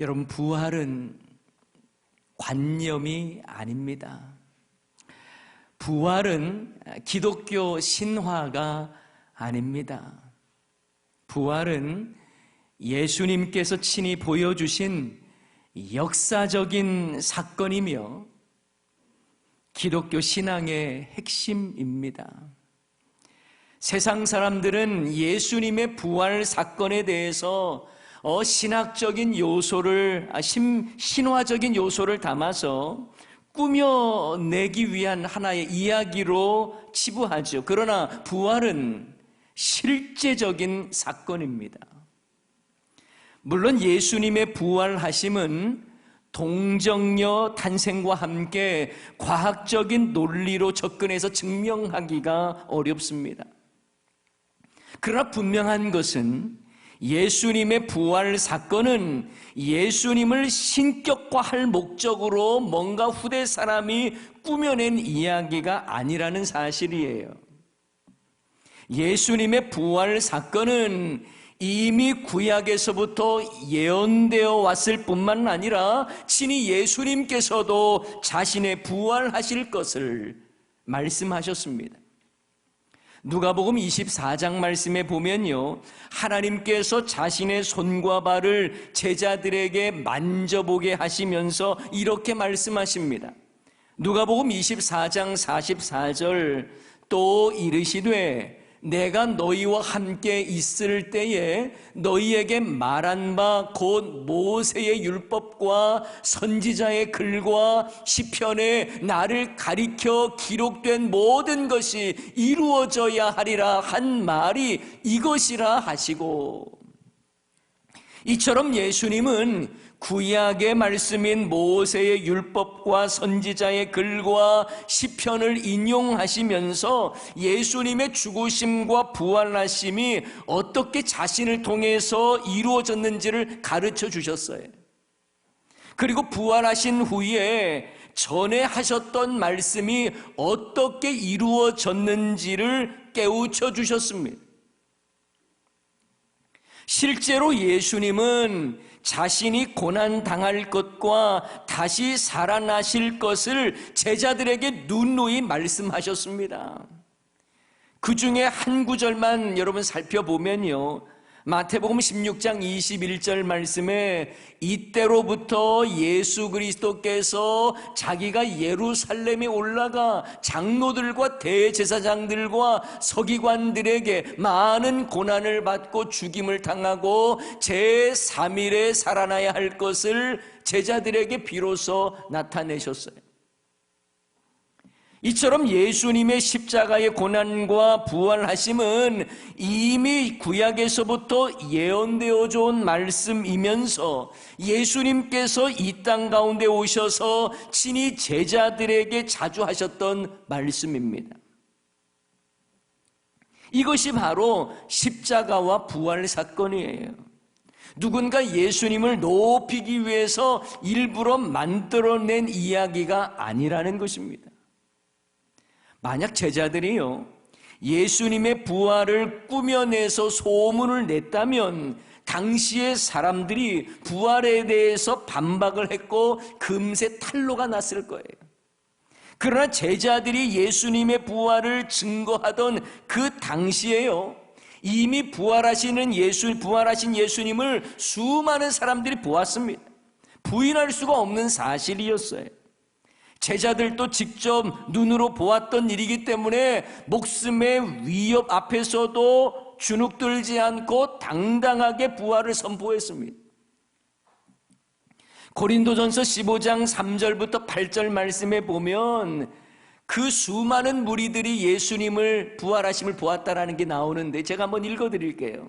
여러분, 부활은 관념이 아닙니다. 부활은 기독교 신화가 아닙니다. 부활은 예수님께서 친히 보여주신 역사적인 사건이며 기독교 신앙의 핵심입니다. 세상 사람들은 예수님의 부활 사건에 대해서 어, 신학적인 요소를, 아, 신, 신화적인 요소를 담아서 꾸며내기 위한 하나의 이야기로 치부하죠. 그러나 부활은 실제적인 사건입니다. 물론 예수님의 부활하심은 동정녀 탄생과 함께 과학적인 논리로 접근해서 증명하기가 어렵습니다. 그러나 분명한 것은 예수님의 부활 사건은 예수님을 신격화할 목적으로 뭔가 후대 사람이 꾸며낸 이야기가 아니라는 사실이에요. 예수님의 부활 사건은 이미 구약에서부터 예언되어 왔을 뿐만 아니라 친히 예수님께서도 자신의 부활하실 것을 말씀하셨습니다. 누가복음 24장 말씀에 보면요. 하나님께서 자신의 손과 발을 제자들에게 만져보게 하시면서 이렇게 말씀하십니다. 누가복음 24장 44절 또 이르시되 내가 너희와 함께 있을 때에 너희에게 말한 바 곧 모세의 율법과 선지자의 글과 시편에 나를 가리켜 기록된 모든 것이 이루어져야 하리라 한 말이 이것이라 하시고. 이처럼 예수님은 구약의 말씀인 모세의 율법과 선지자의 글과 시편을 인용하시면서 예수님의 죽으심과 부활하심이 어떻게 자신을 통해서 이루어졌는지를 가르쳐 주셨어요. 그리고 부활하신 후에 전에 하셨던 말씀이 어떻게 이루어졌는지를 깨우쳐 주셨습니다. 실제로 예수님은 자신이 고난 당할 것과 다시 살아나실 것을 제자들에게 누누이 말씀하셨습니다. 그 중에 한 구절만 여러분 살펴보면요. 마태복음 16장 21절 말씀에 이때로부터 예수 그리스도께서 자기가 예루살렘에 올라가 장로들과 대제사장들과 서기관들에게 많은 고난을 받고 죽임을 당하고 제3일에 살아나야 할 것을 제자들에게 비로소 나타내셨어요. 이처럼 예수님의 십자가의 고난과 부활하심은 이미 구약에서부터 예언되어져 온 말씀이면서 예수님께서 이 땅 가운데 오셔서 친히 제자들에게 자주 하셨던 말씀입니다. 이것이 바로 십자가와 부활 사건이에요. 누군가 예수님을 높이기 위해서 일부러 만들어낸 이야기가 아니라는 것입니다. 만약 제자들이요, 예수님의 부활을 꾸며내서 소문을 냈다면 당시의 사람들이 부활에 대해서 반박을 했고 금세 탄로가 났을 거예요. 그러나 제자들이 예수님의 부활을 증거하던 그 당시에요. 이미 부활하시는 예수, 부활하신 예수님을 수많은 사람들이 보았습니다. 부인할 수가 없는 사실이었어요. 제자들도 직접 눈으로 보았던 일이기 때문에 목숨의 위협 앞에서도 주눅들지 않고 당당하게 부활을 선포했습니다. 고린도전서 15장 3절부터 8절 말씀에 보면 그 수많은 무리들이 예수님을 부활하심을 보았다라는 게 나오는데 제가 한번 읽어 드릴게요.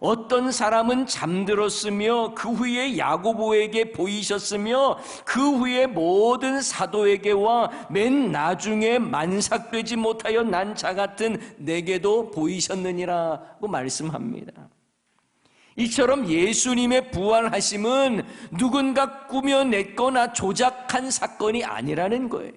어떤 사람은 잠들었으며 그 후에 야고보에게 보이셨으며 그 후에 모든 사도에게와 맨 나중에 만삭되지 못하여 난 자 같은 내게도 보이셨느니라고 말씀합니다. 이처럼 예수님의 부활하심은 누군가 꾸며냈거나 조작한 사건이 아니라는 거예요.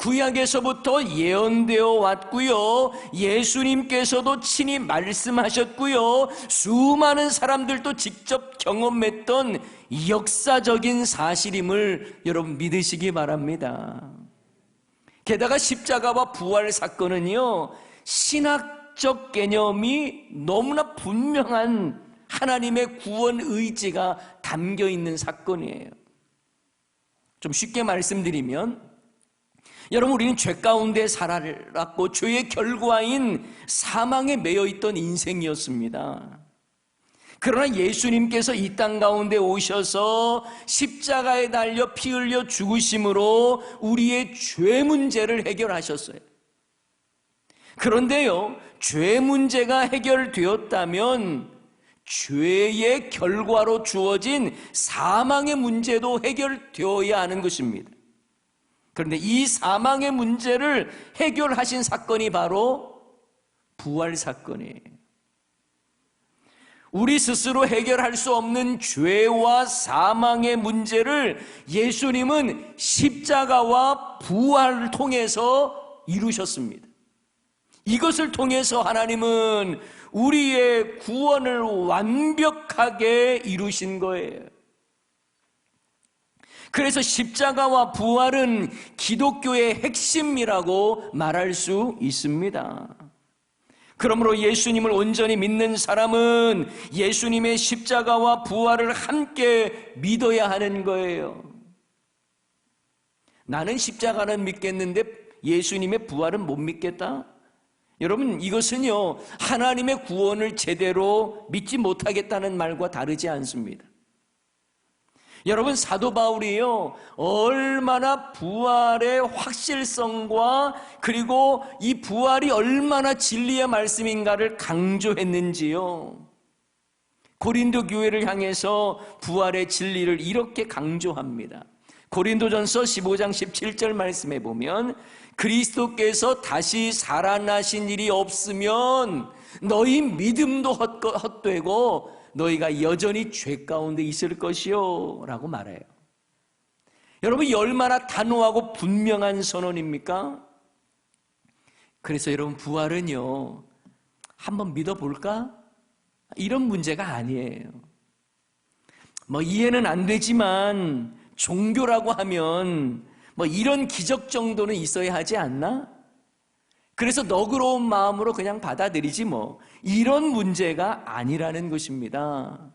구약에서부터 예언되어 왔고요. 예수님께서도 친히 말씀하셨고요. 수많은 사람들도 직접 경험했던 역사적인 사실임을 여러분 믿으시기 바랍니다. 게다가 십자가와 부활 사건은요. 신학적 개념이 너무나 분명한 하나님의 구원 의지가 담겨 있는 사건이에요. 좀 쉽게 말씀드리면 여러분 우리는 죄 가운데 살아났고 죄의 결과인 사망에 매여 있던 인생이었습니다. 그러나 예수님께서 이 땅 가운데 오셔서 십자가에 달려 피 흘려 죽으심으로 우리의 죄 문제를 해결하셨어요. 그런데요, 죄 문제가 해결되었다면 죄의 결과로 주어진 사망의 문제도 해결되어야 하는 것입니다. 그런데 이 사망의 문제를 해결하신 사건이 바로 부활 사건이에요. 우리 스스로 해결할 수 없는 죄와 사망의 문제를 예수님은 십자가와 부활을 통해서 이루셨습니다. 이것을 통해서 하나님은 우리의 구원을 완벽하게 이루신 거예요. 그래서 십자가와 부활은 기독교의 핵심이라고 말할 수 있습니다. 그러므로 예수님을 온전히 믿는 사람은 예수님의 십자가와 부활을 함께 믿어야 하는 거예요. 나는 십자가는 믿겠는데 예수님의 부활은 못 믿겠다? 여러분, 이것은요, 하나님의 구원을 제대로 믿지 못하겠다는 말과 다르지 않습니다. 여러분 사도 바울이요 얼마나 부활의 확실성과 그리고 이 부활이 얼마나 진리의 말씀인가를 강조했는지요. 고린도 교회를 향해서 부활의 진리를 이렇게 강조합니다. 고린도전서 15장 17절 말씀에 보면 그리스도께서 다시 살아나신 일이 없으면 너희 믿음도 헛되고 너희가 여전히 죄 가운데 있을 것이요. 라고 말해요. 여러분, 이 얼마나 단호하고 분명한 선언입니까? 그래서 여러분, 부활은요, 한번 믿어볼까? 이런 문제가 아니에요. 뭐, 이해는 안 되지만, 종교라고 하면, 뭐, 이런 기적 정도는 있어야 하지 않나? 그래서 너그러운 마음으로 그냥 받아들이지 뭐. 이런 문제가 아니라는 것입니다.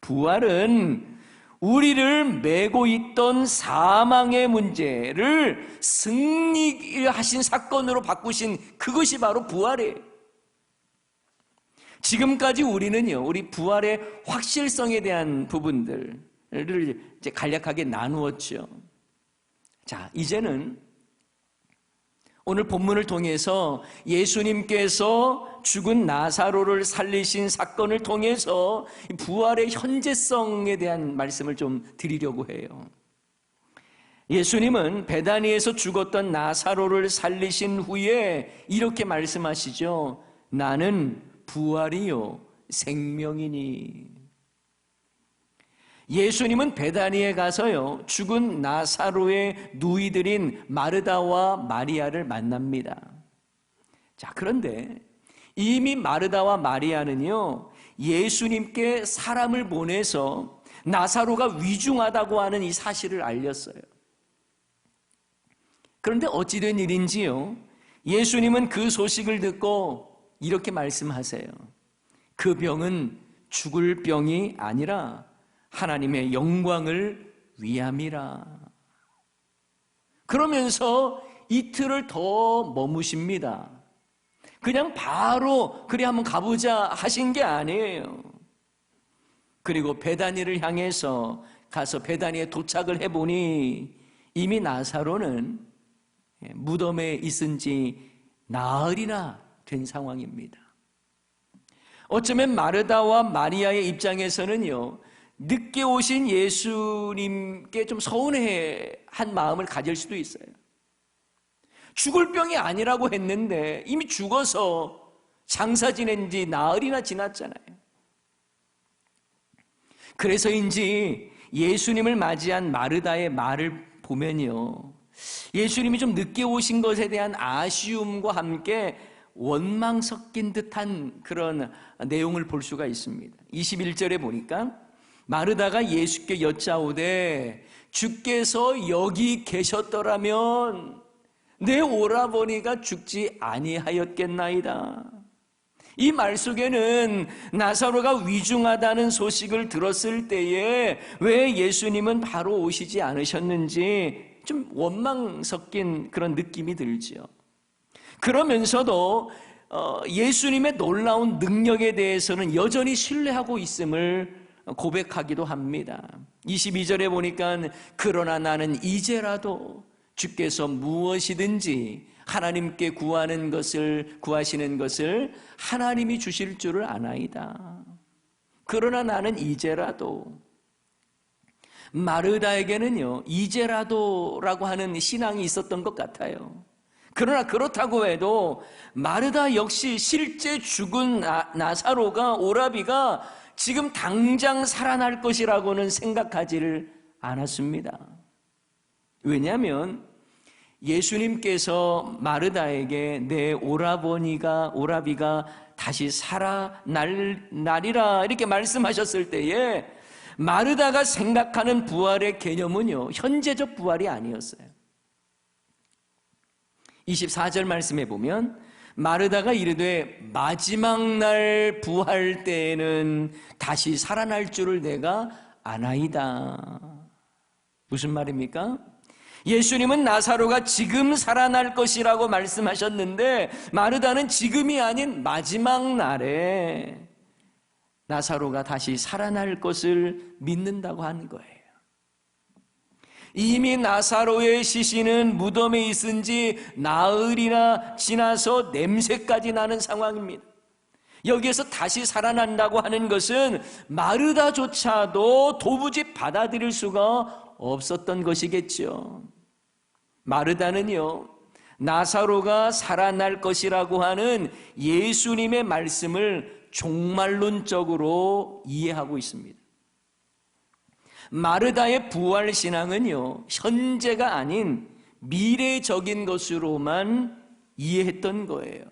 부활은 우리를 메고 있던 사망의 문제를 승리하신 사건으로 바꾸신 그것이 바로 부활이에요. 지금까지 우리는요, 우리 부활의 확실성에 대한 부분들을 이제 간략하게 나누었죠. 자, 이제는 오늘 본문을 통해서 예수님께서 죽은 나사로를 살리신 사건을 통해서 부활의 현재성에 대한 말씀을 좀 드리려고 해요. 예수님은 베다니에서 죽었던 나사로를 살리신 후에 이렇게 말씀하시죠. 나는 부활이요 생명이니 예수님은 베다니에 가서요, 죽은 나사로의 누이들인 마르다와 마리아를 만납니다. 자, 그런데 이미 마르다와 마리아는요, 예수님께 사람을 보내서 나사로가 위중하다고 하는 이 사실을 알렸어요. 그런데 어찌된 일인지요, 예수님은 그 소식을 듣고 이렇게 말씀하세요. 그 병은 죽을 병이 아니라 하나님의 영광을 위함이라. 그러면서 이틀을 더 머무십니다. 그냥 바로 그래 한번 가보자 하신 게 아니에요. 그리고 베다니를 향해서 가서 베다니에 도착을 해보니 이미 나사로는 무덤에 있은 지 나흘이나 된 상황입니다. 어쩌면 마르다와 마리아의 입장에서는요, 늦게 오신 예수님께 좀 서운해한 마음을 가질 수도 있어요. 죽을 병이 아니라고 했는데 이미 죽어서 장사 지낸 지 나흘이나 지났잖아요. 그래서인지 예수님을 맞이한 마르다의 말을 보면요. 예수님이 좀 늦게 오신 것에 대한 아쉬움과 함께 원망 섞인 듯한 그런 내용을 볼 수가 있습니다. 21절에 보니까 마르다가 예수께 여짜오되 주께서 여기 계셨더라면 내 오라버니가 죽지 아니하였겠나이다. 이 말 속에는 나사로가 위중하다는 소식을 들었을 때에 왜 예수님은 바로 오시지 않으셨는지 좀 원망 섞인 그런 느낌이 들지요. 그러면서도 어, 예수님의 놀라운 능력에 대해서는 여전히 신뢰하고 있음을 고백하기도 합니다. 22절에 보니까 그러나 나는 이제라도 주께서 무엇이든지 하나님께 구하는 것을 구하시는 것을 하나님이 주실 줄을 아나이다. 그러나 나는 이제라도 마르다에게는요 이제라도라고 하는 신앙이 있었던 것 같아요. 그러나 그렇다고 해도 마르다 역시 실제 죽은 나, 사로가 오라비가 지금 당장 살아날 것이라고는 생각하지를 않았습니다. 왜냐하면 예수님께서 마르다에게 내 오라버니가 오라비가 다시 살아날 날이라 이렇게 말씀하셨을 때에 마르다가 생각하는 부활의 개념은요 현재적 부활이 아니었어요. 24절 말씀해 보면 마르다가 이르되 마지막 날 부활 때에는 다시 살아날 줄을 내가 아나이다. 무슨 말입니까? 예수님은 나사로가 지금 살아날 것이라고 말씀하셨는데 마르다는 지금이 아닌 마지막 날에 나사로가 다시 살아날 것을 믿는다고 하는 거예요. 이미 나사로의 시신은 무덤에 있은 지 나흘이나 지나서 냄새까지 나는 상황입니다. 여기에서 다시 살아난다고 하는 것은 마르다조차도 도무지 받아들일 수가 없었던 것이겠죠. 마르다는요, 나사로가 살아날 것이라고 하는 예수님의 말씀을 종말론적으로 이해하고 있습니다. 마르다의 부활 신앙은요, 현재가 아닌 미래적인 것으로만 이해했던 거예요.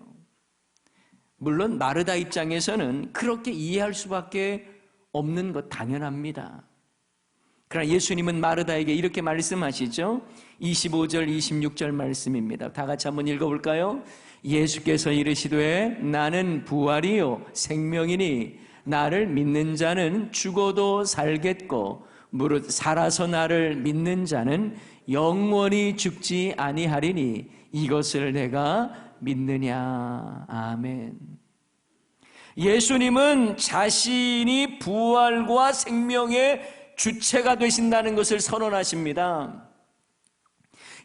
물론 마르다 입장에서는 그렇게 이해할 수밖에 없는 것 당연합니다. 그러나 예수님은 마르다에게 이렇게 말씀하시죠. 25절, 26절 말씀입니다. 다 같이 한번 읽어볼까요? 예수께서 이르시되 나는 부활이요 생명이니 나를 믿는 자는 죽어도 살겠고 무릇 살아서 나를 믿는 자는 영원히 죽지 아니하리니 이것을 내가 믿느냐 아멘. 예수님은 자신이 부활과 생명의 주체가 되신다는 것을 선언하십니다.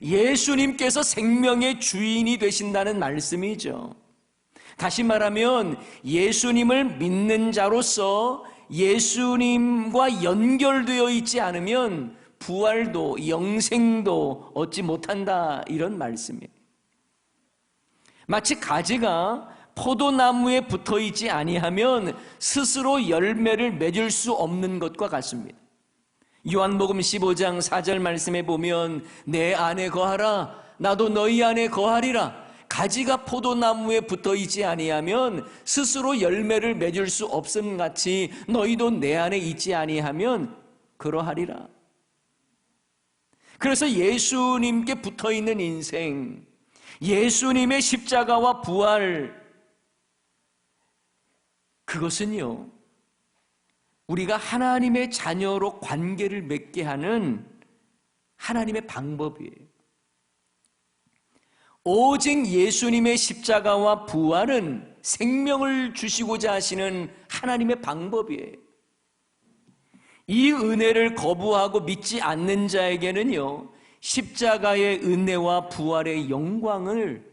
예수님께서 생명의 주인이 되신다는 말씀이죠. 다시 말하면 예수님을 믿는 자로서 예수님과 연결되어 있지 않으면 부활도 영생도 얻지 못한다 이런 말씀이에요. 마치 가지가 포도나무에 붙어 있지 아니하면 스스로 열매를 맺을 수 없는 것과 같습니다. 요한복음 15장 4절 말씀에 보면 내 안에 거하라 나도 너희 안에 거하리라 가지가 포도나무에 붙어 있지 아니하면 스스로 열매를 맺을 수 없음 같이 너희도 내 안에 있지 아니하면 그러하리라. 그래서 예수님께 붙어 있는 인생, 예수님의 십자가와 부활, 그것은요, 우리가 하나님의 자녀로 관계를 맺게 하는 하나님의 방법이에요. 오직 예수님의 십자가와 부활은 생명을 주시고자 하시는 하나님의 방법이에요. 이 은혜를 거부하고 믿지 않는 자에게는요, 십자가의 은혜와 부활의 영광을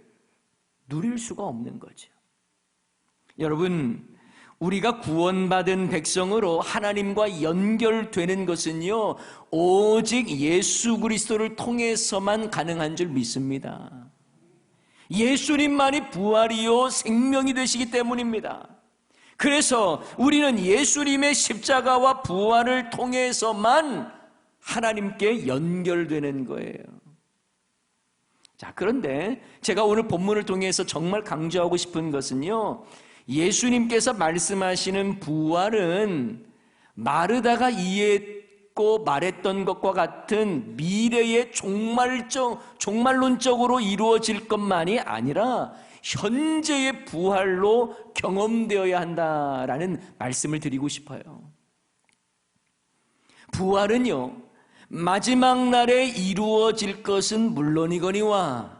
누릴 수가 없는 거죠. 여러분, 우리가 구원받은 백성으로 하나님과 연결되는 것은요, 오직 예수 그리스도를 통해서만 가능한 줄 믿습니다. 예수님만이 부활이요 생명이 되시기 때문입니다. 그래서 우리는 예수님의 십자가와 부활을 통해서만 하나님께 연결되는 거예요. 자, 그런데 제가 오늘 본문을 통해서 정말 강조하고 싶은 것은요, 예수님께서 말씀하시는 부활은 마르다가 이해 했고 말했던 것과 같은 미래의 종말적, 종말론적으로 이루어질 것만이 아니라 현재의 부활로 경험되어야 한다라는 말씀을 드리고 싶어요. 부활은요, 마지막 날에 이루어질 것은 물론이거니와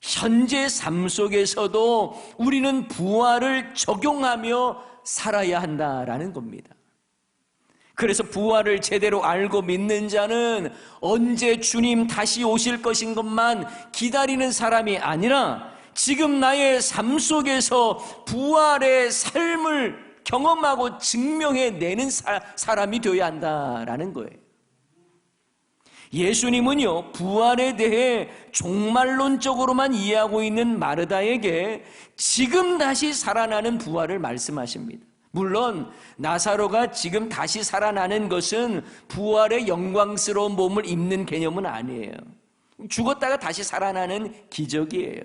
현재 삶 속에서도 우리는 부활을 적용하며 살아야 한다라는 겁니다. 그래서 부활을 제대로 알고 믿는 자는 언제 주님 다시 오실 것인 것만 기다리는 사람이 아니라 지금 나의 삶 속에서 부활의 삶을 경험하고 증명해 내는 사람이 되어야 한다라는 거예요. 예수님은요, 부활에 대해 종말론적으로만 이해하고 있는 마르다에게 지금 다시 살아나는 부활을 말씀하십니다. 물론, 나사로가 지금 다시 살아나는 것은 부활의 영광스러운 몸을 입는 개념은 아니에요. 죽었다가 다시 살아나는 기적이에요.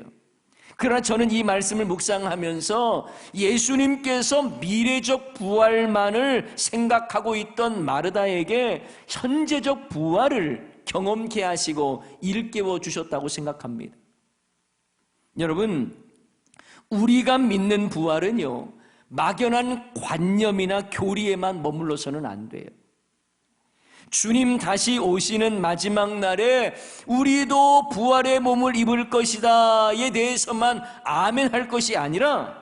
그러나 저는 이 말씀을 묵상하면서 예수님께서 미래적 부활만을 생각하고 있던 마르다에게 현재적 부활을 경험케 하시고 일깨워 주셨다고 생각합니다. 여러분, 우리가 믿는 부활은요, 막연한 관념이나 교리에만 머물러서는 안 돼요. 주님 다시 오시는 마지막 날에 우리도 부활의 몸을 입을 것이다에 대해서만 아멘 할 것이 아니라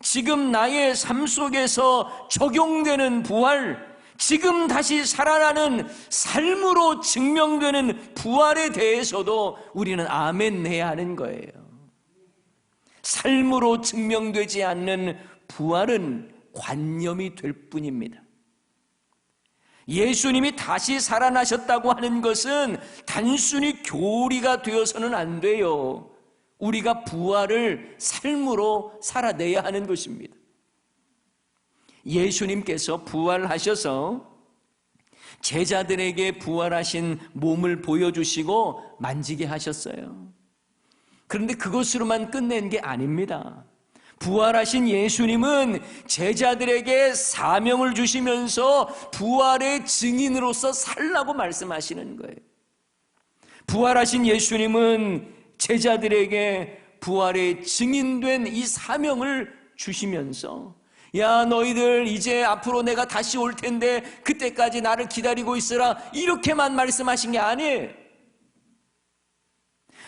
지금 나의 삶 속에서 적용되는 부활, 지금 다시 살아나는 삶으로 증명되는 부활에 대해서도 우리는 아멘 해야 하는 거예요. 삶으로 증명되지 않는 부활은 관념이 될 뿐입니다. 예수님이 다시 살아나셨다고 하는 것은 단순히 교리가 되어서는 안 돼요. 우리가 부활을 삶으로 살아내야 하는 것입니다. 예수님께서 부활하셔서 제자들에게 부활하신 몸을 보여주시고 만지게 하셨어요. 그런데 그것으로만 끝낸 게 아닙니다. 부활하신 예수님은 제자들에게 사명을 주시면서 부활의 증인으로서 살라고 말씀하시는 거예요. 부활하신 예수님은 제자들에게 부활의 증인된 이 사명을 주시면서 야 너희들 이제 앞으로 내가 다시 올 텐데 그때까지 나를 기다리고 있으라 이렇게만 말씀하신 게 아니에요.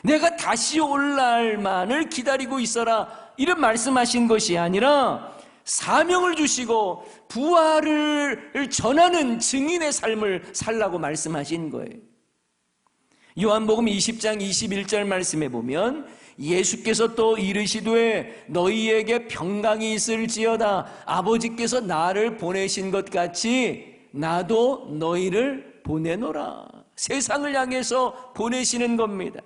내가 다시 올 날만을 기다리고 있어라 이런 말씀하신 것이 아니라 사명을 주시고 부활을 전하는 증인의 삶을 살라고 말씀하신 거예요. 요한복음 20장 21절 말씀에 보면 예수께서 또 이르시되 너희에게 평강이 있을지어다 아버지께서 나를 보내신 것 같이 나도 너희를 보내노라 세상을 향해서 보내시는 겁니다.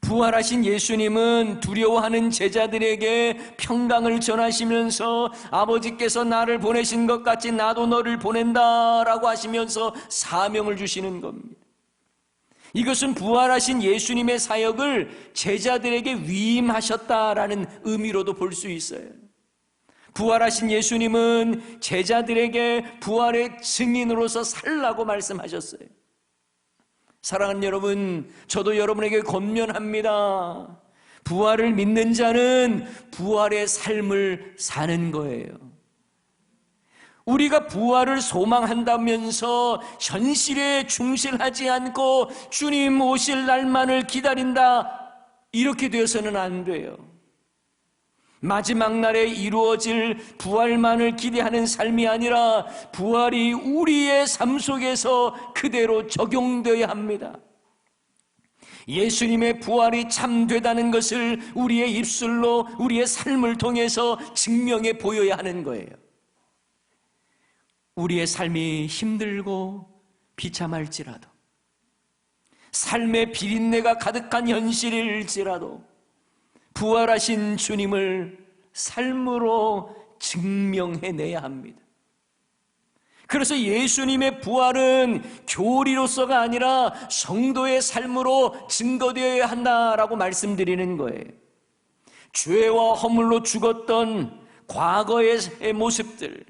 부활하신 예수님은 두려워하는 제자들에게 평강을 전하시면서 아버지께서 나를 보내신 것 같이 나도 너를 보낸다라고 하시면서 사명을 주시는 겁니다. 이것은 부활하신 예수님의 사역을 제자들에게 위임하셨다라는 의미로도 볼 수 있어요. 부활하신 예수님은 제자들에게 부활의 증인으로서 살라고 말씀하셨어요. 사랑하는 여러분, 저도 여러분에게 권면합니다. 부활을 믿는 자는 부활의 삶을 사는 거예요. 우리가 부활을 소망한다면서 현실에 충실하지 않고 주님 오실 날만을 기다린다. 이렇게 되어서는 안 돼요. 마지막 날에 이루어질 부활만을 기대하는 삶이 아니라 부활이 우리의 삶 속에서 그대로 적용되어야 합니다. 예수님의 부활이 참되다는 것을 우리의 입술로 우리의 삶을 통해서 증명해 보여야 하는 거예요. 우리의 삶이 힘들고 비참할지라도 삶의 비린내가 가득한 현실일지라도 부활하신 주님을 삶으로 증명해내야 합니다. 그래서 예수님의 부활은 교리로서가 아니라 성도의 삶으로 증거되어야 한다라고 말씀드리는 거예요. 죄와 허물로 죽었던 과거의 모습들,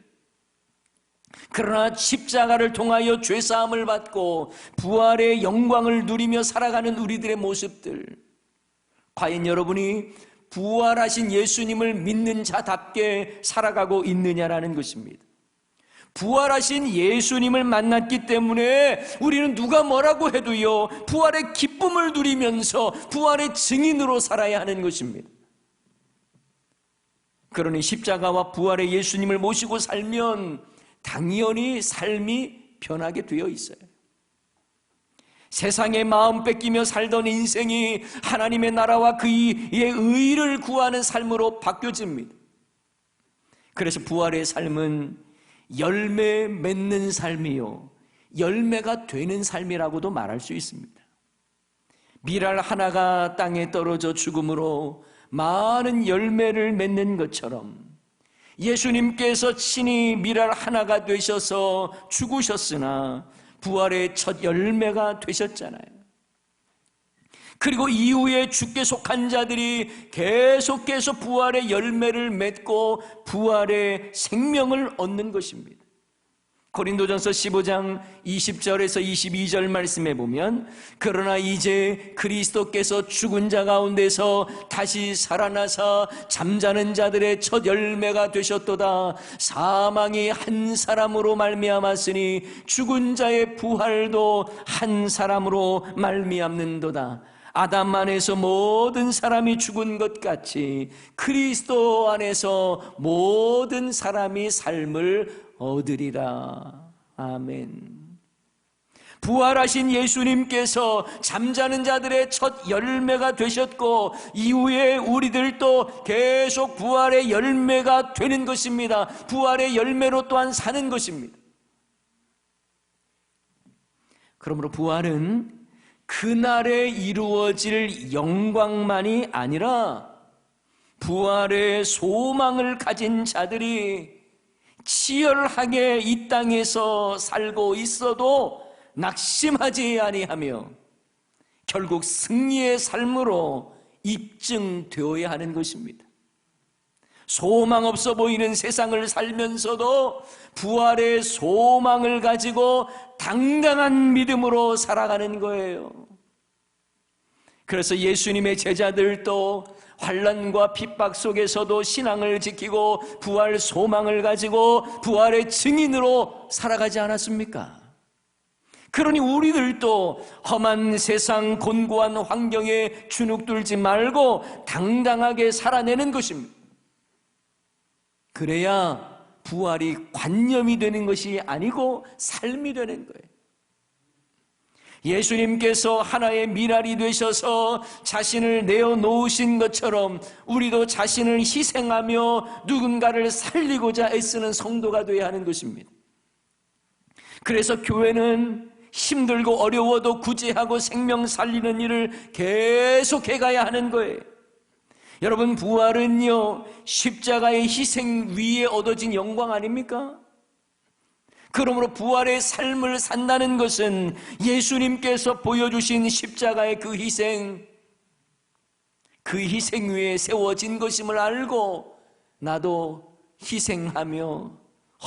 그러나 십자가를 통하여 죄사함을 받고 부활의 영광을 누리며 살아가는 우리들의 모습들. 과연 여러분이 부활하신 예수님을 믿는 자답게 살아가고 있느냐라는 것입니다. 부활하신 예수님을 만났기 때문에 우리는 누가 뭐라고 해도요, 부활의 기쁨을 누리면서 부활의 증인으로 살아야 하는 것입니다. 그러니 십자가와 부활의 예수님을 모시고 살면 당연히 삶이 변하게 되어 있어요. 세상의 마음 뺏기며 살던 인생이 하나님의 나라와 그의 의를 구하는 삶으로 바뀌어집니다. 그래서 부활의 삶은 열매 맺는 삶이요. 열매가 되는 삶이라고도 말할 수 있습니다. 미랄 하나가 땅에 떨어져 죽음으로 많은 열매를 맺는 것처럼 예수님께서 친히 미랄 하나가 되셔서 죽으셨으나 부활의 첫 열매가 되셨잖아요. 그리고 이후에 죽게 속한 자들이 계속해서 부활의 열매를 맺고 부활의 생명을 얻는 것입니다. 고린도전서 15장 20절에서 22절 말씀에 보면 그러나 이제 그리스도께서 죽은 자 가운데서 다시 살아나사 잠자는 자들의 첫 열매가 되셨도다. 사망이 한 사람으로 말미암았으니 죽은 자의 부활도 한 사람으로 말미암는도다. 아담 안에서 모든 사람이 죽은 것 같이 그리스도 안에서 모든 사람이 삶을 얻으리라. 아멘. 부활하신 예수님께서 잠자는 자들의 첫 열매가 되셨고 이후에 우리들도 계속 부활의 열매가 되는 것입니다. 부활의 열매로 또한 사는 것입니다. 그러므로 부활은 그날에 이루어질 영광만이 아니라 부활의 소망을 가진 자들이 치열하게 이 땅에서 살고 있어도 낙심하지 아니하며 결국 승리의 삶으로 입증되어야 하는 것입니다. 소망 없어 보이는 세상을 살면서도 부활의 소망을 가지고 당당한 믿음으로 살아가는 거예요. 그래서 예수님의 제자들도 환란과 핍박 속에서도 신앙을 지키고 부활 소망을 가지고 부활의 증인으로 살아가지 않았습니까? 그러니 우리들도 험한 세상 곤고한 환경에 주눅들지 말고 당당하게 살아내는 것입니다. 그래야 부활이 관념이 되는 것이 아니고 삶이 되는 거예요. 예수님께서 하나의 미랄이 되셔서 자신을 내어놓으신 것처럼 우리도 자신을 희생하며 누군가를 살리고자 애쓰는 성도가 되어야 하는 것입니다. 그래서 교회는 힘들고 어려워도 구제하고 생명 살리는 일을 계속 해 가야 하는 거예요. 여러분, 부활은요, 십자가의 희생 위에 얻어진 영광 아닙니까? 그러므로 부활의 삶을 산다는 것은 예수님께서 보여주신 십자가의 그 희생, 그 희생 위에 세워진 것임을 알고 나도 희생하며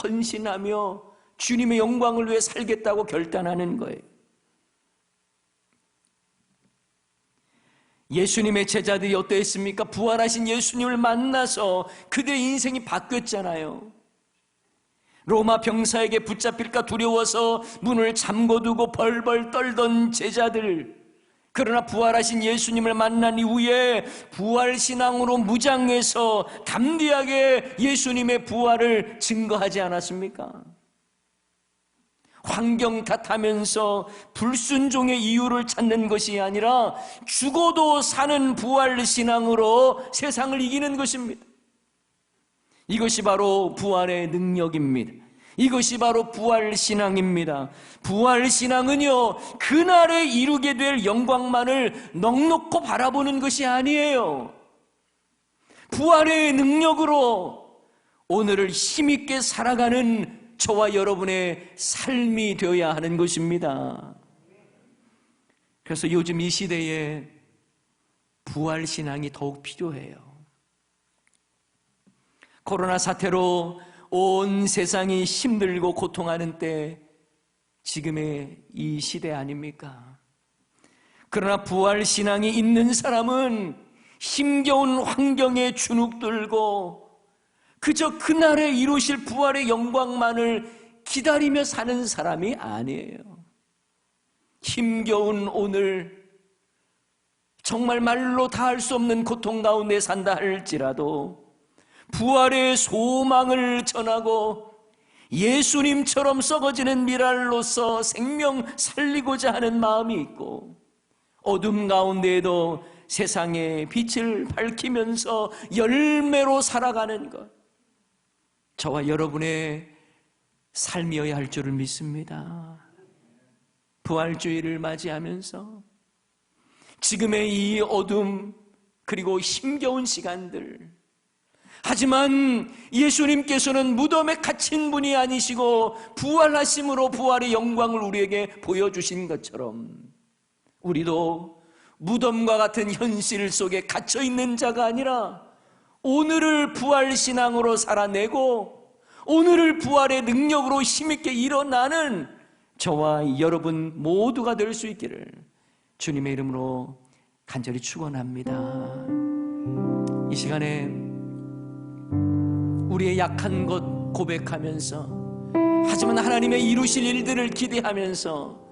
헌신하며 주님의 영광을 위해 살겠다고 결단하는 거예요. 예수님의 제자들이 어떠했습니까? 부활하신 예수님을 만나서 그들의 인생이 바뀌었잖아요. 로마 병사에게 붙잡힐까 두려워서 문을 잠궈두고 벌벌 떨던 제자들. 그러나 부활하신 예수님을 만난 이후에 부활신앙으로 무장해서 담대하게 예수님의 부활을 증거하지 않았습니까? 환경 탓하면서 불순종의 이유를 찾는 것이 아니라 죽어도 사는 부활 신앙으로 세상을 이기는 것입니다. 이것이 바로 부활의 능력입니다. 이것이 바로 부활 신앙입니다. 부활 신앙은요, 그날에 이루게 될 영광만을 넉넉히 바라보는 것이 아니에요. 부활의 능력으로 오늘을 힘있게 살아가는 저와 여러분의 삶이 되어야 하는 것입니다. 그래서 요즘 이 시대에 부활 신앙이 더욱 필요해요. 코로나 사태로 온 세상이 힘들고 고통하는 때 지금의 이 시대 아닙니까? 그러나 부활 신앙이 있는 사람은 힘겨운 환경에 주눅들고 그저 그날에 이루실 부활의 영광만을 기다리며 사는 사람이 아니에요. 힘겨운 오늘 정말 말로 다 할 수 없는 고통 가운데 산다 할지라도 부활의 소망을 전하고 예수님처럼 썩어지는 미랄로서 생명 살리고자 하는 마음이 있고 어둠 가운데에도 세상의 빛을 밝히면서 열매로 살아가는 것 저와 여러분의 삶이어야 할 줄을 믿습니다. 부활주의를 맞이하면서 지금의 이 어둠 그리고 힘겨운 시간들 하지만 예수님께서는 무덤에 갇힌 분이 아니시고 부활하심으로 부활의 영광을 우리에게 보여주신 것처럼 우리도 무덤과 같은 현실 속에 갇혀 있는 자가 아니라 오늘을 부활 신앙으로 살아내고 오늘을 부활의 능력으로 힘있게 일어나는 저와 여러분 모두가 될 수 있기를 주님의 이름으로 간절히 축원합니다. 이 시간에 우리의 약한 것 고백하면서 하지만 하나님의 이루실 일들을 기대하면서